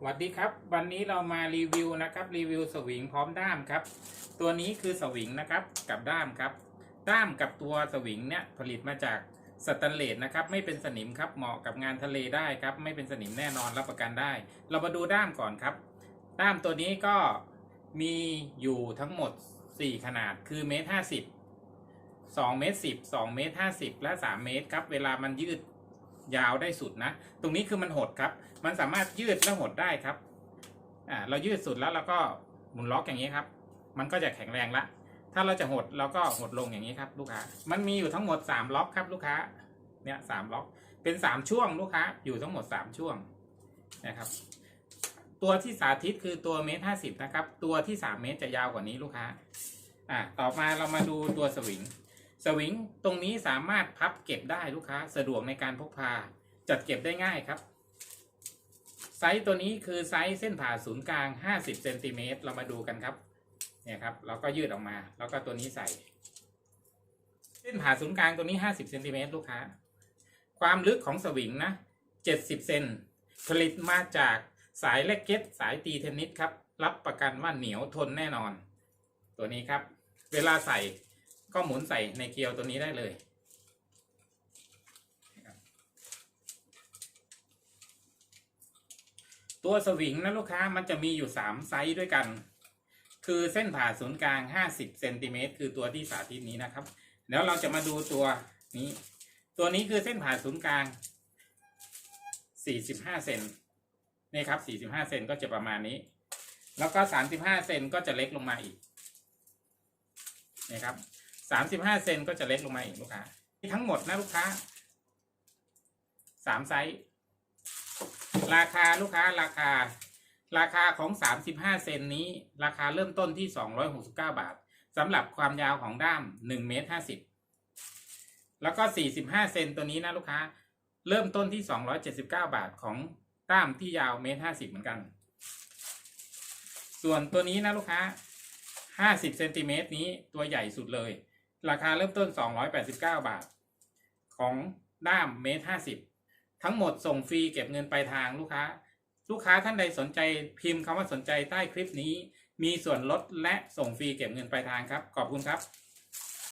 สวัสดีครับวันนี้เรามารีวิวนะครับรีวิวสวิงพร้อมด้ามครับ ตัวนี้คือสวิงนะครับกับด้ามครับ ด้ามกับตัวสวิงเนี่ยผลิตมาจากสแตนเลสนะครับไม่เป็นสนิมครับเหมาะกับงานทะเลได้ครับไม่เป็นสนิมแน่นอนรับประกันได้ เรามาดูด้ามก่อนครับ ด้ามตัวนี้ก็มีอยู่ทั้งหมด 4 ขนาดคือเมตรห้าสิบสองเมตรสิบสองเมตรห้าสิบและสามเมตรครับเวลามันยืด ยาวได้สุดนะ ตรงนี้คือมันหดครับ มันสามารถยืดและหดได้ครับอ่าเรายืดสุดแล้วเราก็หมุนล็อกอย่างนี้ครับ มันก็จะแข็งแรงละ ถ้าเราจะหดเราก็หดลงอย่างนี้ครับลูกค้า มันมีอยู่ทั้งหมดสามล็อกครับ ลูกค้า เนี่ยสามล็อก เป็นสามช่วงลูกค้า อยู่ทั้งหมดสามช่วงนะครับ ตัวที่สาธิตคือตัวเมตรห้าสิบนะครับ ตัวที่สามเมตรจะยาวกว่านี้ลูกค้า อ่า ต่อมาเรามาดูตัวสวิง สวิงตรงนี้สามารถพับเก็บได้ลูกค้า สะดวกในการพกพา จัดเก็บได้ง่ายครับ ไซส์ตัวนี้คือไซส์เส้นผ่าศูนย์กลาง 50เซนติเมตรเรามาดูกันครับเนี่ยครับเราก็ยืดออกมา แล้วก็ตัวนี้ใส่ เส้นผ่าศูนย์กลางตัวนี้ 50เซนติเมตรลูกค้า ความลึกของสวิงนะ70เซนผลิตมาจากสายเล็กเก็ตสายตีเทนนิสครับ รับประกันว่าเหนียวทนแน่นอน ตัวนี้ครับ เวลาใส่ ก็หมุนใส่ในเกลียวตัวนี้ได้เลยตัวสวิงนะลูกค้ามันจะมีอยู่ 3 ไซส์ด้วยกัน คือเส้นผ่าศูนย์กลาง 50เซนติเมตรคือตัวที่สาธิตนี้นะครับ แล้วเราจะมาดูตัวนี้ ตัวนี้คือเส้นผ่าศูนย์กลาง 45เซนนี่ครับ 45เซนก็จะประมาณนี้ แล้วก็ 35เซนก็จะเล็กลงมาอีกนี่ครับ 35เซนก็จะเล็กลงมาอีกลูกค้าทั้งหมดนะลูกค้า3ไซส์ราคาลูกค้าราคา ราคาของ35เซนนี้ ราคาเริ่มต้นที่269บเก้าบาทสำหรับความยาวของด้าม1เมตร50แล้วก็45เซนตัวนี้นะลูกค้า เริ่มต้นที่279บเก้าบาทของด้ามที่ยาวเมตร50เหมือนกัน ส่วนตัวนี้นะลูกค้า50เซนติเมตรนี้ตัวใหญ่สุดเลย ราคาเริ่มต้น 289 บาท ของด้ามเมตร50 ทั้งหมดส่งฟรีเก็บเงินปลายทางลูกค้า ลูกค้าท่านใดสนใจพิมพ์คำว่าสนใจใต้คลิปนี้ มีส่วนลดและส่งฟรีเก็บเงินปลายทางครับ ขอบคุณครับ